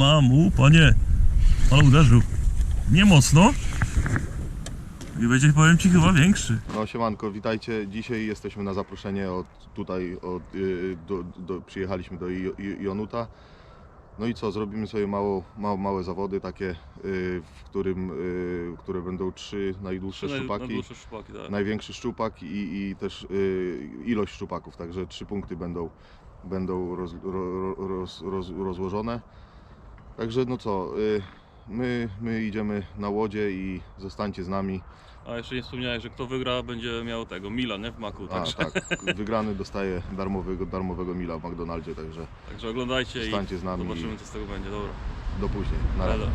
Mam, u, panie. Ale uderzył. Nie mocno. I będzie, powiem ci, chyba większy. No siemanko, witajcie. Dzisiaj jesteśmy na zaproszenie od tutaj, od, y, do, do, przyjechaliśmy do Jo- Jo- Jonuta. No i co, zrobimy sobie mało, mało, małe zawody takie, y, w którym, y, które będą trzy najdłuższe szczupaki. Najdłuższe szczupaki, tak. Największy szczupak i, i też y, ilość szczupaków, także trzy punkty będą, będą roz, ro, ro- roz, roz, rozłożone. Także no co, y, my, my idziemy na łodzie i zostańcie z nami. A jeszcze nie wspomniałeś, że kto wygra będzie miał tego Mila, nie? W maku, A, także, tak, wygrany dostaje darmowego, darmowego mila w McDonaldzie, także także oglądajcie i Zostańcie z nami zobaczymy i- co z tego będzie, dobra. do później. Na razie.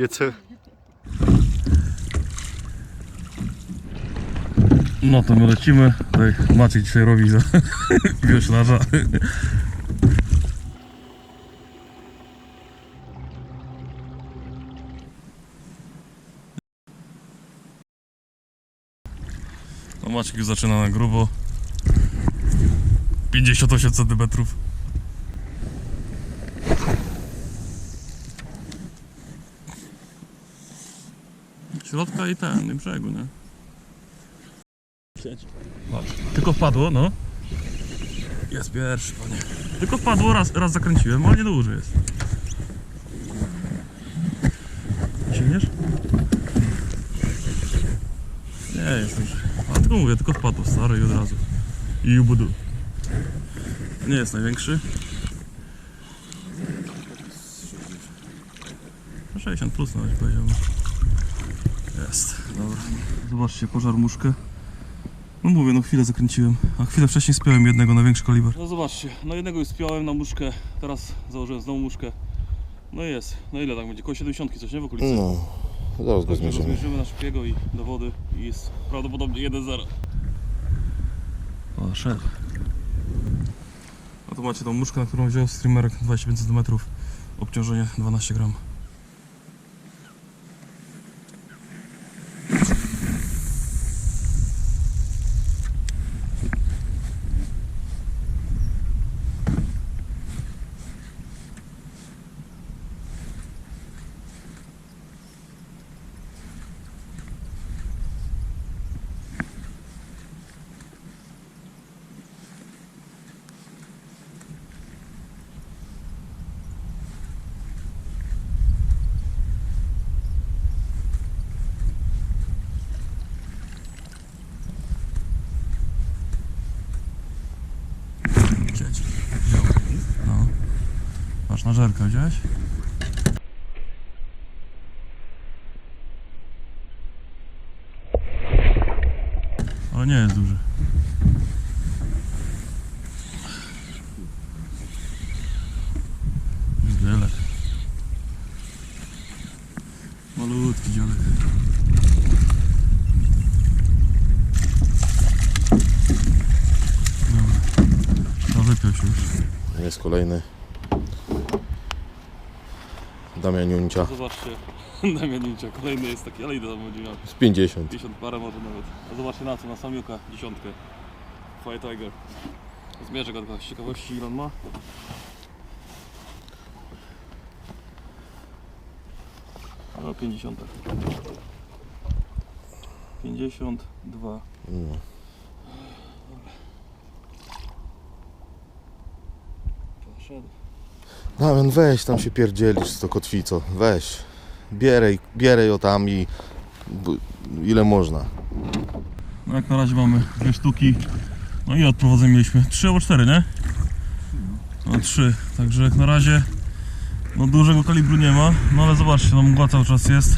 You too. No to my lecimy. Tutaj Maciej dzisiaj robi za wioślarza. No Maciek już zaczyna na grubo. 58 cm. Środka i ten, i brzegu, nie? Patrz, tylko wpadło, no. Jest pierwszy, panie. Tylko wpadło, raz, raz zakręciłem, ale nie duży jest. Sięgniesz? Nie, jest duży. A tylko mówię, tylko wpadło, stary i od razu. I ubudu. Nie jest największy. No 60 plus nawet powiedziałbym. Jest, dobra. Zobaczcie, pożar muszkę. No mówię, no chwilę zakręciłem, a chwilę wcześniej spiąłem jednego na większy kaliber. No zobaczcie, no jednego już spiąłem na muszkę, teraz założyłem znowu muszkę. No i jest, no ile tak będzie? Koło 70 coś, nie w okolicy? No, zaraz go zmierzymy. rozmierzymy na szybkiego i do wody i jest prawdopodobnie 1-0. O, szedł. A tu macie tą muszkę, na którą wziął streamerek 25 cm. Obciążenie 12 gram. Siedzi. Wziął. No. Żerkę, widziałeś? Ale nie jest duży. Wiele. Malutki dziadek. Dobra. Już. Jest kolejny Damian Juncia Zobaczcie, Damianincia, kolejny jest taki, ale ile tam będzie miał? z 50. 50 parę może nawet. A zobaczcie na co, na samiuka, dziesiątkę. Fire Tiger. Zmierzę go tylko z ciekawości ile on ma. No 50. 52. No. Poszedł. Damian, weź tam się pierdzielisz z to kotwico, weź. Bierej, bierej ją tam i ile można. No jak na razie mamy dwie sztuki. No i odprowadzeń mieliśmy? Trzy albo cztery, nie? No trzy, także jak na razie no dużego kalibru nie ma, no ale zobaczcie, no mgła cały czas jest.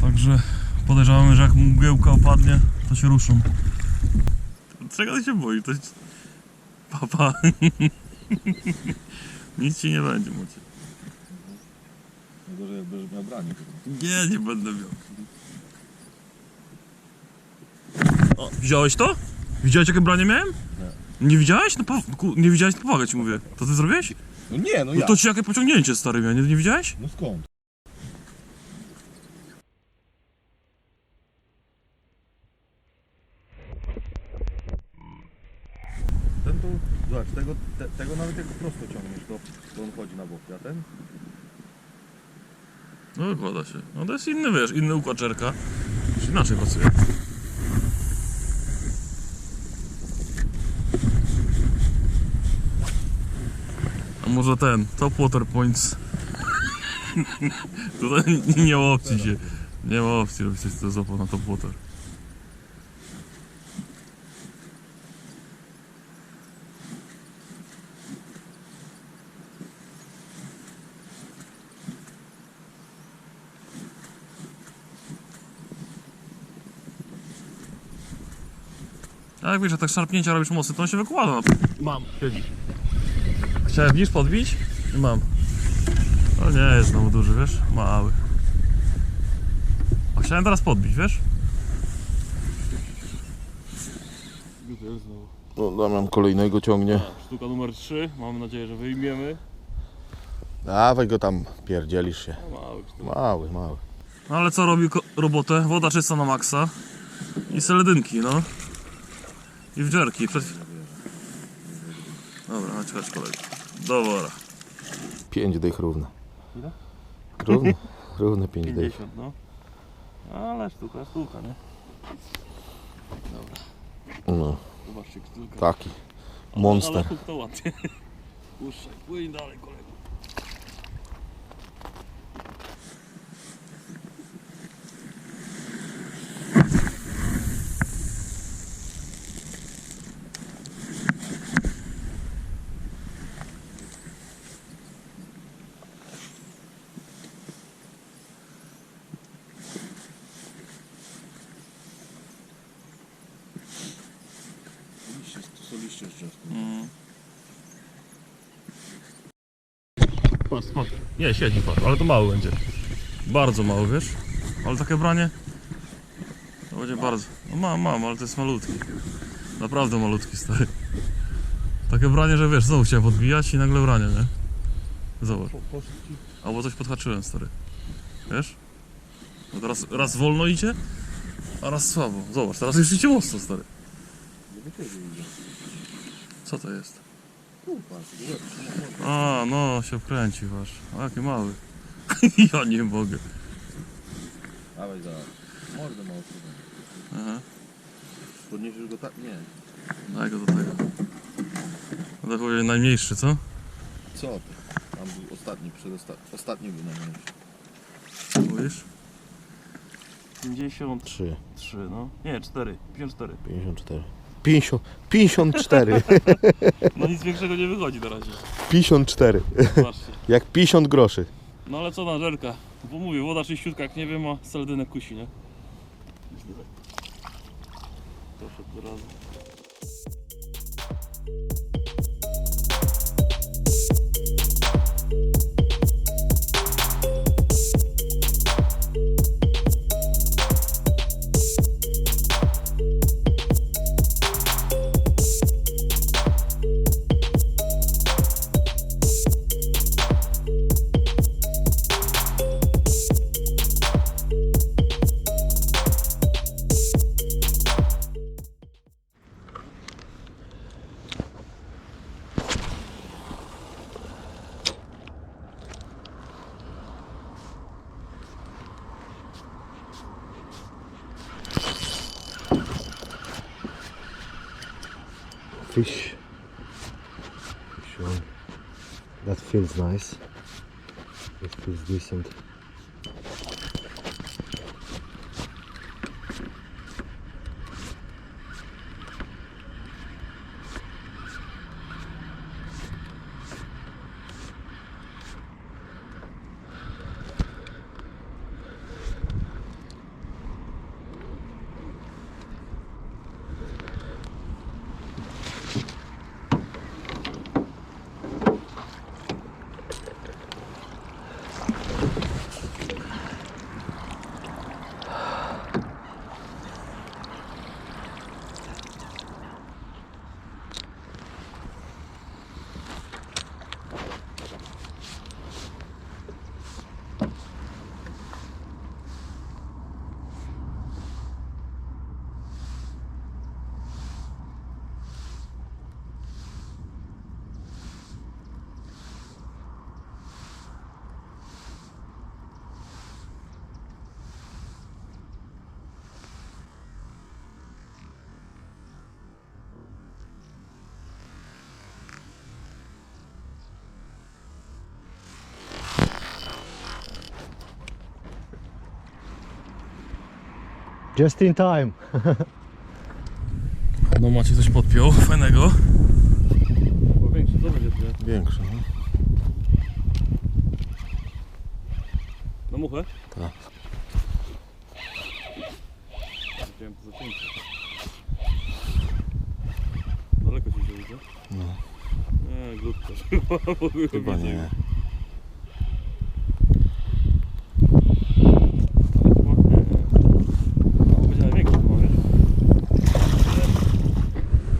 Także podejrzewamy, że jak mgiełka opadnie, to się ruszą. Czego ty się boisz? To. Papa. Nic ci nie będzie, Macie. Gorzej jak będziesz miał branie. Nie, nie będę miał. O, widziałeś to? Widziałeś jakie branie miałem? Nie. Nie widziałeś? No po, ku, nie widziałeś? No powaga ci mówię. To ty zrobiłeś? No nie, no No ja. to ci jakie pociągnięcie stary miał, nie, nie widziałeś? No skąd? Ten to, zobacz, tego, te, tego nawet jak prosto ciągniesz, to, to on chodzi na boki, a ten? No wykłada się. No to jest inny, wiesz, inny układ czerka. Już inaczej pracuje. A może ten, top water points. Tutaj nie ma opcji się. Nie ma opcji robić coś, co złapał na top water. Jak wiesz, że tak szarpnięcia robisz mocno, to on się wykłada. Mam, siedzi. Chciałem niż podbić? I mam. To nie jest znowu duży, wiesz? Mały. A chciałem teraz podbić, wiesz? No, Damian kolejnego ciągnie. Sztuka numer 3, mamy nadzieję, że wyjmiemy. Dawaj go tam, pierdzielisz się. No, mały. Mały, mały. No ale co robi ko- robotę? Woda czysta na maksa i seledynki, no. I w dżerki. Przed... Dobra, chodź, chodź kolego. Do wora. 5 dych równe. Ile? Równe, równe 5 dych. 50, no. Ale sztuka, sztuka, nie? Dobra, No, zobaczcie, sztuka. taki. Monster. Ale to ładnie. Puszczaj, płyń dalej kolego. Patrz. Nie, siedzi patrz, ale to mały będzie. Bardzo mały, wiesz? Ale takie branie... To będzie bardzo... No mam, mam, ale to jest malutki. Naprawdę malutki, stary. Takie branie, że wiesz, znowu chciałem podbijać i nagle branie, nie? Zobacz. Albo coś podhaczyłem, stary. Wiesz? No teraz raz wolno idzie, a raz słabo. Zobacz, teraz już idzie mocno, stary. Co to jest? A, no, się wkręci, wasz. A, jaki mały. ja nie mogę. Dawaj za mordę mało. Aha, Podniesiesz go tak? Nie. daj go do tego. No to chyba najmniejszy, co? Co ty? Tam był ostatni, przedostatni. Ostatni był najmniejszy. Mówisz? 53, 3, no. Nie, 4, 54. 54. 50, 54. No nic większego nie wychodzi na razie. 54. Zobaczcie. Jak 50 groszy. No ale co na żerka? Bo mówię, woda czyściutka, jak nie wiem, a seledynek kusi, nie? Proszę od razu. Fish. That feels nice. It feels decent. Just in time. No macie coś podpiął, fajnego. Bo większy, co będzie tu? Większy, no. Na muchę? Tak. Widziałem to zacięcie. Daleko się wziął, co? No. Nie, glutka chyba. w ogóle Chyba widzę. nie. Ale chyba nie. No, będzie największy chyba, wiesz?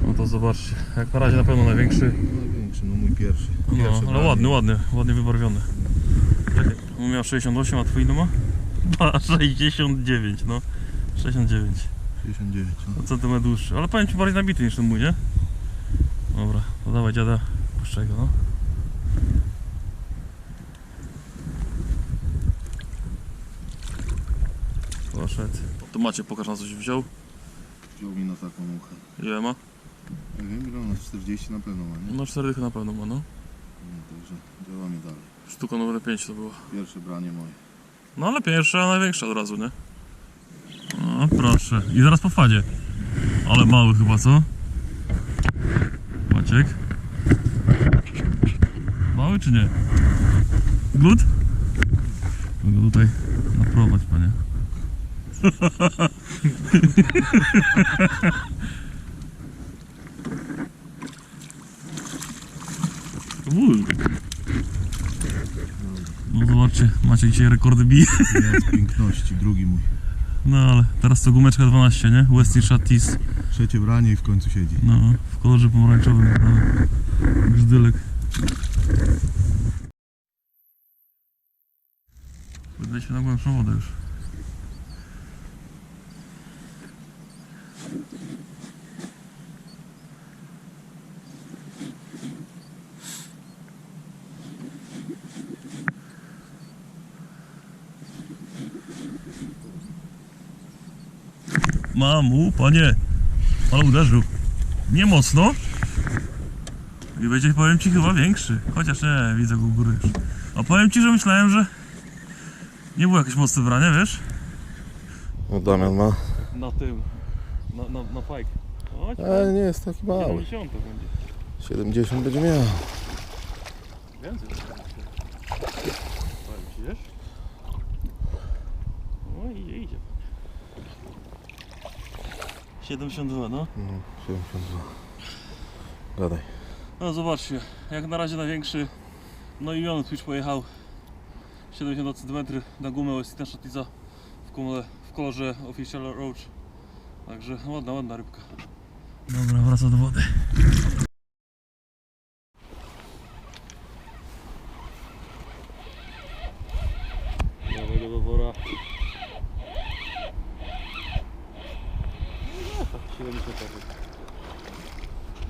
No to zobaczcie, jak na razie na pewno największy. Największy, no mój pierwszy. No, ale ładny, ładny, ładnie wybarwiony. On miał 68, a twój ile ma? Ma 69, no. 69. 69. No. No, centymetr dłuższy, ale powiem ci bardziej nabity niż ten mój, nie? Dobra, to dawaj dziada, puszczaj go, no. Poszedł. To macie, pokaż na coś wziął. Wziął mi na taką muchę. Ile ma? Nie wiem, ile ona 40 na pewno ma, nie? No 4 dychy na pewno ma, no. No, także działamy dalej. Sztuka numer 5 to było. Pierwsze branie moje. No ale pierwsza, a największa od razu, nie? No proszę. I zaraz po fadzie. Ale mały chyba, co? Maciek? Mały czy nie? Glut? Mogę tutaj naprowadź, panie. No zobaczcie, Maciek dzisiaj rekordy bije. Jest piękności, drugi mój. No ale teraz to gumeczka 12, nie? Westin Shatis. Trzecie branie i w końcu siedzi. No, w kolorze pomarańczowym. No. Grzdylek. Wydaliśmy na głębszą wodę już. Mamu, panie, ale uderzył. Nie mocno. I będzie, powiem ci, chyba większy. Chociaż nie, widzę go u góry już. A powiem ci, że myślałem, że nie było jakieś mocne branie, wiesz? No Damian ma. Na tym, na, na, na fajk. Chodź, Ale nie jest taki mały. 70 to będzie. 70 będzie miał. Więcej. Powiem ci, wiesz? No idzie, idzie. 72, no. No, 72. Gadaj. No zobaczcie, jak na razie największy. No i on Twitch pojechał 70 cm na gumę Westina Shatiza w, w kolorze Official Roach. Także ładna, ładna rybka. Dobra, wraca do wody. Dawaj go do wora. No, tak, 70 cm.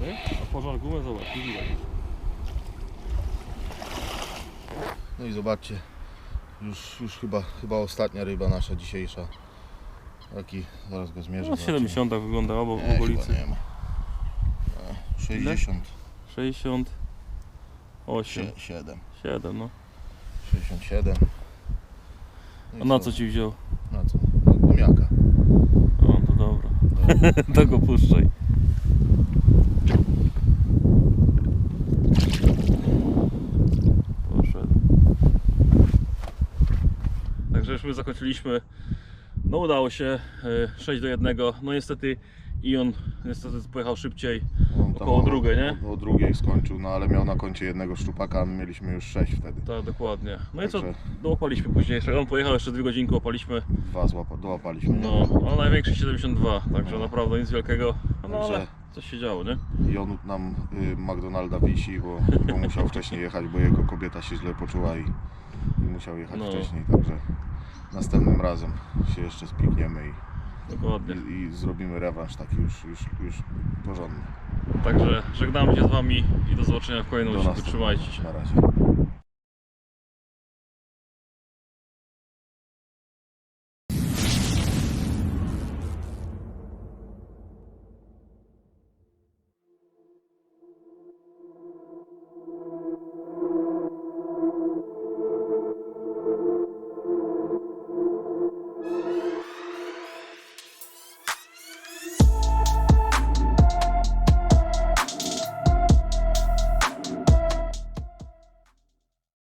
Nie? A pożar gumę zobacz, nie widać. No i zobaczcie. Już, już chyba, chyba ostatnia ryba nasza dzisiejsza. Taki, zaraz go zmierzę. No zobaczymy. 70 tak wyglądała, bo w Nie, okolicy. chyba nie ma. No, 60. 60. 8. Sie- 7. 7 no. 67. No i A na co ci wziął? Na co? Na gumiaka. O, to dobra. to go puszczaj. Poszedł. Także my zakończyliśmy. No udało się. e, 6 do 1. No niestety Ion niestety pojechał szybciej. On tam Około o- drugiej, nie? O, o drugiej skończył, no ale miał na koncie jednego szczupaka, a my mieliśmy już 6 wtedy. Tak, dokładnie. No i co? Także Dołapaliśmy później. On pojechał jeszcze dwie godzinki, łapaliśmy. dwa złapa, dołapaliśmy. No, ale największy 72, także naprawdę nic wielkiego. No Także- ale coś się działo, nie? I on nam y, McDonalda wisi, bo, bo musiał wcześniej jechać, bo jego kobieta się źle poczuła i, i musiał jechać No. wcześniej, także następnym razem się jeszcze spikniemy i, Dokładnie. i, i zrobimy rewanż taki już, już, już porządny. Także żegnamy się z wami i do zobaczenia w kolejnym Do odcinku. następnego. Trzymajcie się. Na razie.